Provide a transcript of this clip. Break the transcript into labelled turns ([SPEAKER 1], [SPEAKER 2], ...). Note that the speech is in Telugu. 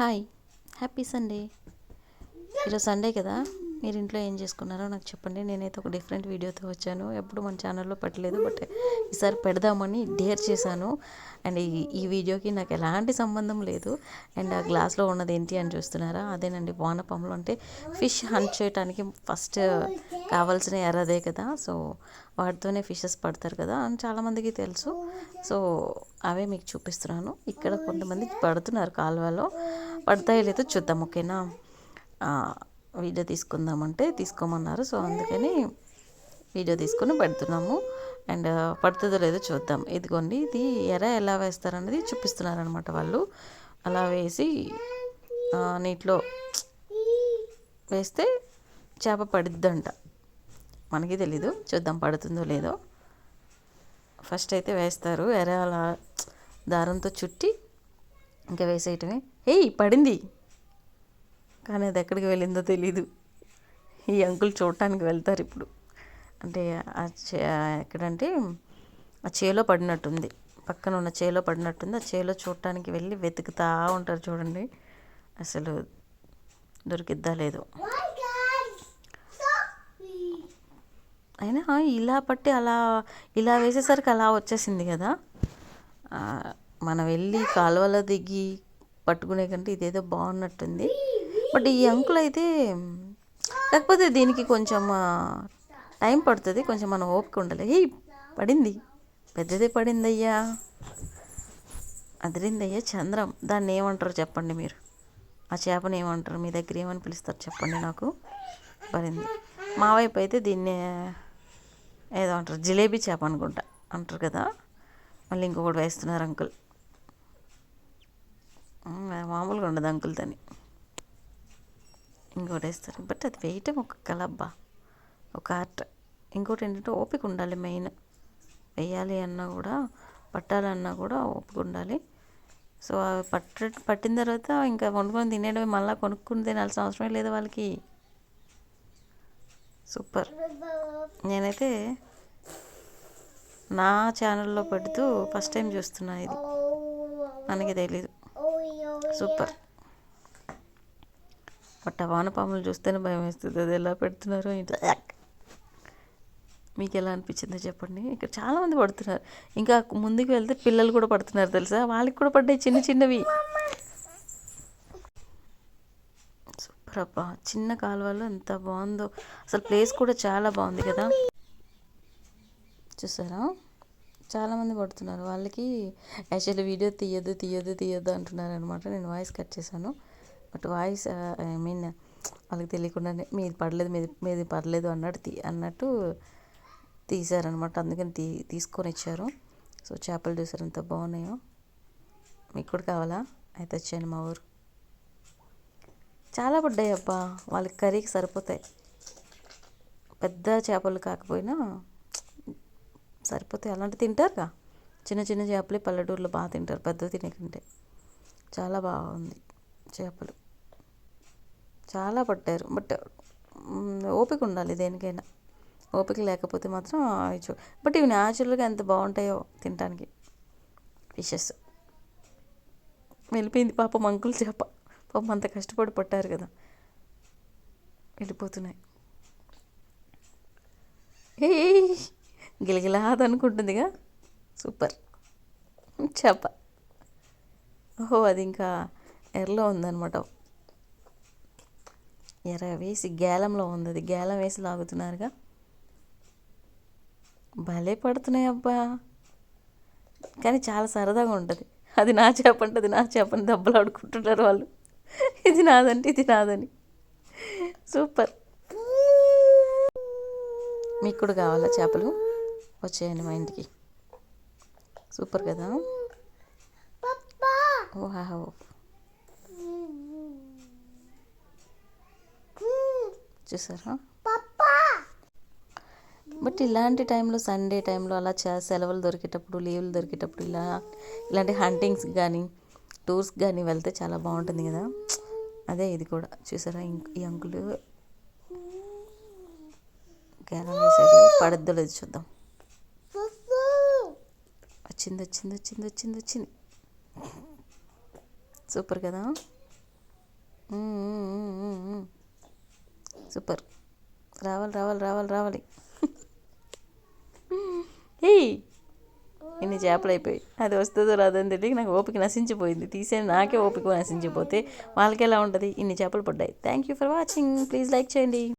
[SPEAKER 1] హాయ్. Happy Sunday. ఈరోజు సండే కదా? మీరు ఇంట్లో ఏం చేసుకున్నారో నాకు చెప్పండి. నేనైతే ఒక డిఫరెంట్ వీడియోతో వచ్చాను. ఎప్పుడు మన ఛానల్లో పెట్టలేదు బట్ ఈసారి పెడదామని డేర్ చేశాను. అండ్ ఈ ఈ వీడియోకి నాకు ఎలాంటి సంబంధం లేదు. అండ్ ఆ గ్లాస్లో ఉన్నది ఏంటి అని చూస్తున్నారా? అదేనండి వానపంలో అంటే ఫిష్ హంట్ చేయడానికి ఫస్ట్ కావాల్సిన ఎర్ర అదే కదా? సో వాటితోనే ఫిషెస్ పడతారు కదా? అని చాలామందికి తెలుసు. సో అవే మీకు చూపిస్తున్నాను. ఇక్కడ కొంతమంది పడుతున్నారు కాలువలో. పడతాయో లేదో చూద్దాం ఓకేనా? వీడియో తీసుకుందామంటే తీసుకోమన్నారు సో అందుకని వీడియో తీసుకొని పెడుతున్నాము. అండ్ పడుతుందో లేదో చూద్దాం. ఇదిగోండి ఇది ఎర ఎలా వేస్తారనేది చూపిస్తున్నారనమాట వాళ్ళు. అలా వేసి నీటిలో వేస్తే చేప పడిద్దంట. మనకి తెలీదు చూద్దాం పడుతుందో లేదో. ఫస్ట్ అయితే వేస్తారు ఎర అలా దారంతో చుట్టి ఇంకా వేసేయటమే. ఏయ్ పడింది. కానీ అది ఎక్కడికి వెళ్ళిందో తెలీదు. ఈ అంకుల్ చూడటానికి వెళ్తారు ఇప్పుడు. అంటే ఆ చే ఎక్కడంటే ఆ చేలో పడినట్టుంది. పక్కన ఉన్న చేలో పడినట్టుంది. ఆ చేలో చూడటానికి వెళ్ళి వెతుకుతా ఉంటారు చూడండి. అసలు దొరికిద్దా లేదు. అయినా ఇలా పట్టి అలా ఇలా వేసేసరికి అలా వచ్చేసింది కదా. మనం వెళ్ళి కాలువలో దిగి పట్టుకునే కంటే ఇదేదో బాగున్నట్టుంది. బట్ ఈ అంకుల్ అయితే కాకపోతే దీనికి కొంచెం టైం పడుతుంది కొంచెం మనం ఓపిక ఉండాలి. హే పడింది. పెద్దదే పడిందయ్యా. అదిరిందయ్యా చంద్రం. దాన్ని ఏమంటారు చెప్పండి మీరు. ఆ చేపని ఏమంటారు? మీ దగ్గర ఏమని పిలుస్తారు చెప్పండి నాకు. పడింది. మా వైపు అయితే దీన్ని ఏదో అంటారు జిలేబీ చేప అనుకుంటా. అంటారు కదా. మళ్ళీ ఇంకొకటి వేస్తున్నారు అంకుల్ మామూలుగా ఉండదు అంకుల్ తని. ఇంకోటి వేస్తారు బట్ అది వేయటం ఒక కలబ్బా. ఒక ఆర్ట్ ఇంకోటి ఏంటంటే ఓపిక ఉండాలి మెయిన్ వేయాలి అన్నా కూడా పట్టాలన్నా కూడా ఓపిక ఉండాలి. సో అవి పట్ట పట్టిన తర్వాత ఇంకా వండుకొని తినేయడమే మళ్ళీ కొనుక్కుని తినాల్సిన అవసరమే లేదు వాళ్ళకి. సూపర్. నేనైతే నా ఛానల్లో పెడుతూ ఫస్ట్ టైం చూస్తున్నా ఇది. మనకి తెలీదు. సూపర్. పట్ట వానపాములు చూస్తేనే భయం వేస్తుంది. అది ఎలా పెడుతున్నారో ఇంట్లో మీకు ఎలా అనిపించిందో చెప్పండి. ఇక్కడ చాలామంది పడుతున్నారు. ఇంకా ముందుకు వెళ్తే పిల్లలు కూడా పడుతున్నారు తెలుసా? వాళ్ళకి కూడా పడ్డాయి చిన్న చిన్నవి. సూపర్ అబ్బా. చిన్న కాలువలో ఎంత బాగుందో. అసలు ప్లేస్ కూడా చాలా బాగుంది కదా. చూసారా? చాలామంది పడుతున్నారు. వాళ్ళకి యాక్చువల్లీ వీడియో తీయద్దు తీయద్దు తీయద్దు అంటున్నారు అనమాట నేను వాయిస్ కట్ చేశాను. బట్ వాయిస్ ఐ మీన్ వాళ్ళకి తెలియకుండానే మీది పడలేదు మీది మీది పర్లేదు అన్నట్టు తీ అన్నట్టు తీశారనమాట. అందుకని తీ తీసుకొని ఇచ్చారు. సో చేపలు చూసారు ఎంత బాగున్నాయో. మీకు కూడా కావాలా? అయితే వచ్చాను మా ఊరు. చాలా పడ్డాయి అబ్బా వాళ్ళకి కర్రీకి సరిపోతాయి. పెద్ద చేపలు కాకపోయినా సరిపోతాయి. అలాంటి తింటారుగా? చిన్న చిన్న చేపలే పల్లెటూరులో బాగా తింటారు. పెద్ద తినేకంటే. చాలా బాగుంది చేపలు. చాలా పట్టారు. బట్ ఓపిక ఉండాలి దేనికైనా. ఓపిక లేకపోతే మాత్రం అవి బట్ ఇవి న్యాచురల్గా ఎంత బాగుంటాయో తినడానికి ఫిషెస్ వెళ్ళిపోయింది పాపం అంకుల్ చేప. పాపం అంత కష్టపడి పట్టారు కదా. వెళ్ళిపోతున్నాయి. ఏ గిలగిలాది అనుకుంటుందిగా సూపర్. చేప. ఓహో అది ఇంకా ఎర్రలో ఉందనమాట ఎర్ర వేసి గేలంలో ఉంది. అది గేలం వేసి లాగుతున్నారుగా. భలే పడుతున్నాయి అబ్బా. కానీ చాలా సరదాగా ఉంటుంది. అది నా చేప అంటే అది నా చేపని దెబ్బలు ఆడుకుంటుంటారు వాళ్ళు. ఇది నాదంటే ఇది నాదని. సూపర్. మీకు కూడా కావాలా చేపలు? వచ్చేయండి మా ఇంటికి. సూపర్ కదా? వావ్ చూసారా? బట్ ఇలాంటి టైంలో సండే టైంలో అలా చా సెలవులు దొరికేటప్పుడు లీవులు దొరికేటప్పుడు ఇలా ఇలాంటి హంటింగ్స్ కానీ టూర్స్ కానీ వెళ్తే చాలా బాగుంటుంది కదా? అదే ఇది కూడా. చూసారా? ఈ అంకులు గేలం వేసాడు పడద్దో లేదు చూద్దాం. వచ్చింది వచ్చింది వచ్చింది వచ్చింది వచ్చింది. సూపర్ కదా? సూపర్ రావాలి రావాలి రావాలి రావాలి. ఏయ్! ఇన్ని చేపలు అయిపోయి. అది వస్తుందో రాదని తెలియక నాకు ఓపిక నశించిపోయింది. తీసే నాకే ఓపిక నశించిపోతే వాళ్ళకి ఎలా ఉంటుంది? ఇన్ని చేపలు పడ్డాయి. Thank you for watching please like చేయండి.